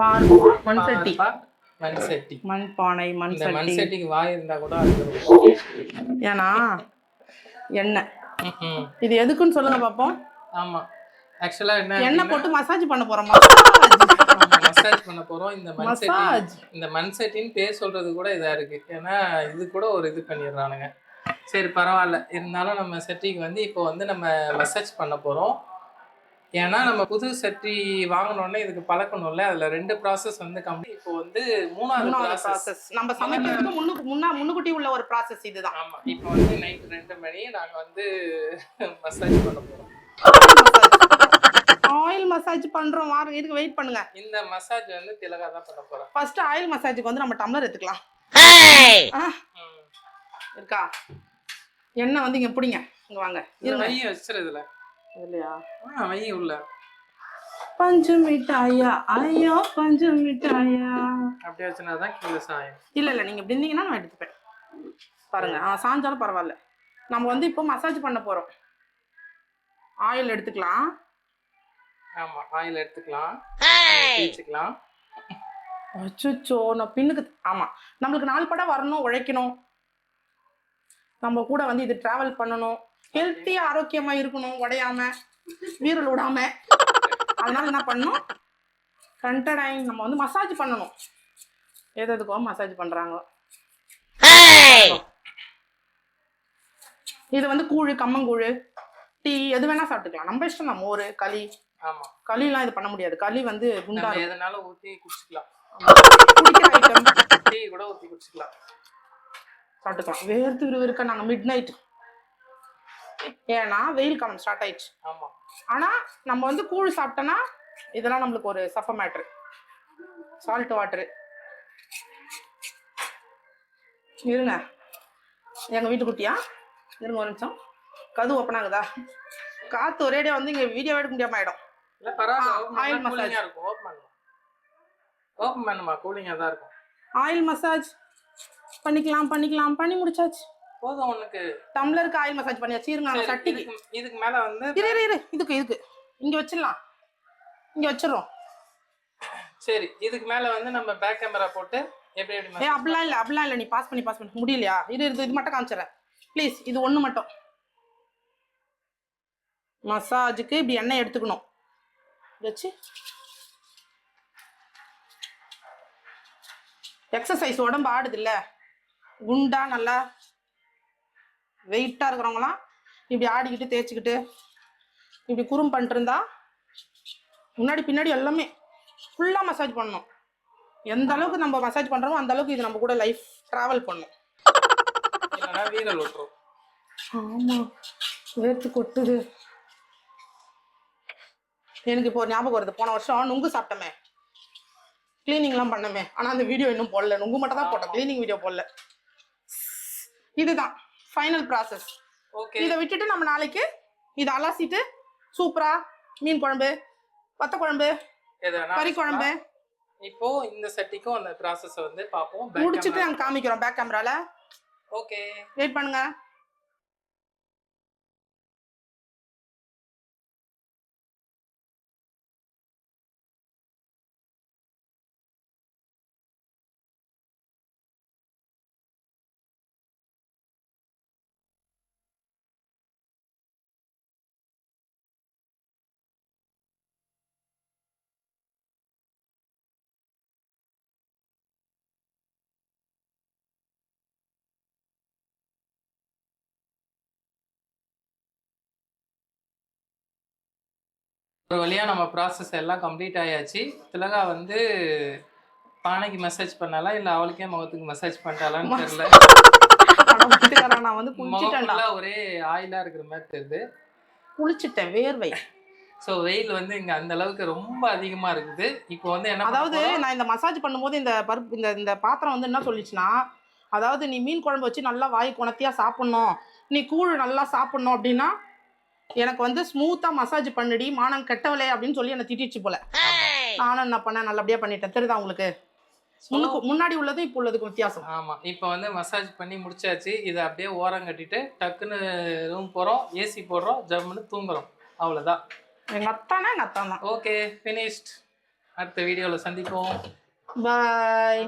பார் மண் சட்டி மண் சட்டி மண் பானை மண் மண் சட்டி சட்டிக்கு வாய் இருந்தா கூட அறுத்துரும். ஏன்னா எண்ணெய். இது எதுக்குன்னு சொல்லுங்க பாப்போம். ஆமா. ஆக்சுவலா என்ன எண்ணெய் போட்டு மசாஜ் பண்ண போறோமா மசாஜ் பண்ண போறோம். இந்த மண் சட்டி இந்த மண் சட்டின்னு பேர் சொல்றது கூட இதா இருக்கு. ஏன்னா இது கூட ஒரு இது பண்ணிடுறானுங்க. சரி பரவாயில்ல. இருந்தாலும் நம்ம சட்டிக்கு வந்து இப்போ வந்து நம்ம மசாஜ் பண்ண போறோம். ஏன்னா நம்ம புது சட்டி வாங்கினோடனே இதுக்கு பழக்கணும்ல. அதுல ரெண்டு ப்ராசஸ் வந்து கம்ப்ளீட் இப்போ வந்து மூணாவது ப்ராசஸ் ப்ராசஸ் நம்ம சமைக்கிறதுக்கு முன்னுக்கு முன்னா முன்னுக்குட்டி உள்ள ஒரு ப்ராசஸ் இதுதான். ஆமா. இப்போ வந்து நைட் ரெண்டு மணி நாங்க வந்து மசாஜ் பண்ண போறோம். ஆயில் மசாஜ் பண்றோம். வாரம் இதுக்கு வெயிட் பண்ணுங்க. இந்த மசாஜ் வந்து திலகா தான் பண்ண போறோம் ஃபர்ஸ்ட் ஆயில் மசாஜுக்கு வந்து நம்ம டம்ளர் எடுத்துக்கலாம். ஆ, ம். இருக்கா? எண்ணெய் வந்து இங்க பிடிங்க. இங்க வாங்க. இது இருங்க. வை வச்சிருதுல இல்லையா? ஆ வை உள்ள. பஞ்சு மிட்டாயா ஐயோ பஞ்சு மிட்டாயா. அப்படியே வச்சுனா தான் கீழே சாயம். இல்ல இல்ல நீங்க இப்படி இருந்தீங்கன்னா நான் எடுத்துப்பேன். பாருங்க ஆ சாஞ்சாலும் பரவாயில்ல. நம்ம வந்து இப்போ மசாஜ் பண்ண போறோம். ஆயில் எடுத்துக்கலாம். ஆமா ஆயில் எடுத்துக்கலாம். தேய்ச்சிக்கலாம் அச்சோ நான் பின்னுக்கு ஆமா நம்மளுக்கு நாலு படம் வரணும் உழைக்கணும். நம்ம கூட வந்து இது டிராவல் பண்ணணும். ஹெல்த்தியா ஆரோக்கியமா இருக்கணும் உடையாம வீரல் விடாம. அதனால என்ன பண்ணணும்? கண்டடாயிங் நம்ம வந்து மசாஜ் பண்ணணும். எது எதுக்கோ மசாஜ் பண்றாங்க. இது வந்து கூழு கம்மங்கூழு டீ எது வேணா சாப்பிட்டுக்கலாம். நம்ம இஷ்டம் தான் மோர் களி. ஆமா. களிலாம் இது பண்ண முடியாது. களி வந்து குண்டா. எதனாலும் ஊத்தி குடிச்சுக்கலாம். குடிக்கிற ஐட்டம் டீ கூட ஊத்தி குடிச்சுக்கலாம். சாப்பிட்டுக்கலாம். வேர்த்து விறுவிறுக்க நாங்கள் மிட் நைட் ஏன்னா வெயில் காலம் ஸ்டார்ட் ஆயிடுச்சு. ஆனால் நம்ம வந்து கூழ் சாப்பிட்டோன்னா இதெல்லாம் நம்மளுக்கு ஒரு சஃப மேட்ரு சால்ட் வாட்டரு இருங்க. எங்கள் வீட்டு குட்டியா? இருங்க ஒரு நிமிஷம். கது ஓப்பன் ஆகுதா? காற்று ஒரேடியாக வந்து இங்கே வீடியோ எடுக்க முடியாம ஆயிடும். இல்ல ஆ, பரவாயில்ல oil open பண்ணா கூலிங்கா இருக்கும். ஓப்பன் பண்ணுமா ஓப்பன் பண்ணுமா கூலிங்கா தான் இருக்கும். ஆயில் மசாஜ் பண்ணிக்கலாம் பண்ணிக்கலாம். பண்ணி முடிச்சாச்சு. போதும் உனக்கு. டம்ளருக்கு ஆயில் மசாஜ் பண்ணியாச்சு. இருங்க அந்த சட்டிக்கு. இதுக்கு மேல வந்து இரு இரு இரு. இதுக்கு இதுக்கு. இங்க வச்சிடலாம். இங்க வச்சிடுறோம். சரி இதுக்கு மேல வந்து நம்ம பேக் கேமரா போட்டு எப்படி எப்படி ஏ அப்படிலாம் இல்ல அப்படிலாம் இல்ல. நீ பாஸ் பண்ணி பாஸ் பண்ணி. முடியலையா? இரு இரு இது மட்டும் காமிச்சிடுறேன். ப்ளீஸ் இது ஒண்ணு மட்டும். மசாஜுக்கு இப்படி எண்ணெய் எடுத்துக்கணும். வச்சு. எக்ஸசைஸ் உடம்பு ஆடுது இல்ல குண்டா நல்லா வெயிட்டா இருக்கிறவங்களாம் இப்படி ஆடிக்கிட்டு தேய்ச்சிக்கிட்டு இப்படி குறும் பண்ணிட்டு இருந்தா முன்னாடி பின்னாடி எல்லாமே ஃபுல்லா மசாஜ் பண்ணணும். எந்த அளவுக்கு நம்ம மசாஜ் பண்றோமோ அந்த அளவுக்கு இது நம்ம கூட லைஃப் டிராவல் பண்ணும். இல்லைன்னா வீரல் விட்டுரும் ஆமா. வேர்த்து கொட்டுது. எனக்கு இப்போ ஞாபகம் வருது. போன வருஷம் நுங்கு சாப்பிட்டமே. க்ளீனிங்லாம் பண்ணமே. ஆனா அந்த வீடியோ இன்னும் போடல. நுங்கு மட்டும் தான் போட்டேன். க்ளீனிங் வீடியோ போடல. இதுதான். ஃபைனல் ப்ராசஸ் ஓகே இதை விட்டுட்டு நம்ம நாளைக்கு இதை அலசிட்டு சூப்பரா மீன் குழம்பு வத்த குழம்பு கறி குழம்பு. இப்போ இந்த சட்டிக்கும் அந்த ப்ராசஸ் வந்து பார்ப்போம். முடிச்சிட்டு. நாங்கள் காமிக்கிறோம் பேக் கேமரால ஓகே வெயிட் பண்ணுங்க. ஒரு வழியா நம்ம ப்ராசஸ் எல்லாம் கம்ப்ளீட் ஆயாச்சு. திலகா வந்து பானைக்கு மெசேஜ் பண்ணாலா இல்ல அவளுக்கே முகத்துக்கு மெசேஜ் பண்ணிட்டாலான்னு தெரியல. நான் வந்து முகம் குளிச்சுட்டேன்டா ஃபுல்லா ஒரே ஆயிலா இருக்கிற மாதிரி தெரியுது. குளிச்சுட்டேன் வேர்வை. ஸோ வெயில் வந்து இங்க அந்த அளவுக்கு ரொம்ப அதிகமா இருக்குது. இப்போ வந்து என்ன அதாவது? நான் இந்த மசாஜ் பண்ணும்போது இந்த பருப்பு இந்த இந்த பாத்திரம் வந்து என்ன சொல்லிச்சுன்னா அதாவது நீ மீன் குழம்பு வச்சு நல்லா வாய் குணத்தியா சாப்பிடணும். நீ கூழ் நல்லா சாப்பிடணும் அப்படின்னா எனக்கு வந்து ஸ்மூத்தா மசாஜ் பண்ணுடி மானம் கெட்டவளே அப்படின்னு சொல்லி என்னை திட்டிச்சு போல. நானும் என்ன பண்ணேன் நல்லபடியா பண்ணிட்டேன். தெரியுதா உங்களுக்கு? முன்னுக்கு முன்னாடி உள்ளதும் இப்போ உள்ளதுக்கு வித்தியாசம். ஆமா இப்போ வந்து மசாஜ் பண்ணி முடிச்சாச்சு. இதை அப்படியே ஓரம் கட்டிட்டு டக்குன்னு ரூம் போறோம் ஏசி போடுறோம் ஜம்முன்னு தூங்குறோம். அவ்வளவுதான். எங்க அத்தானா எங்க அத்தான் தான் ஓகே ஃபினிஷ்ட் அடுத்த வீடியோவில் சந்திப்போம். பாய்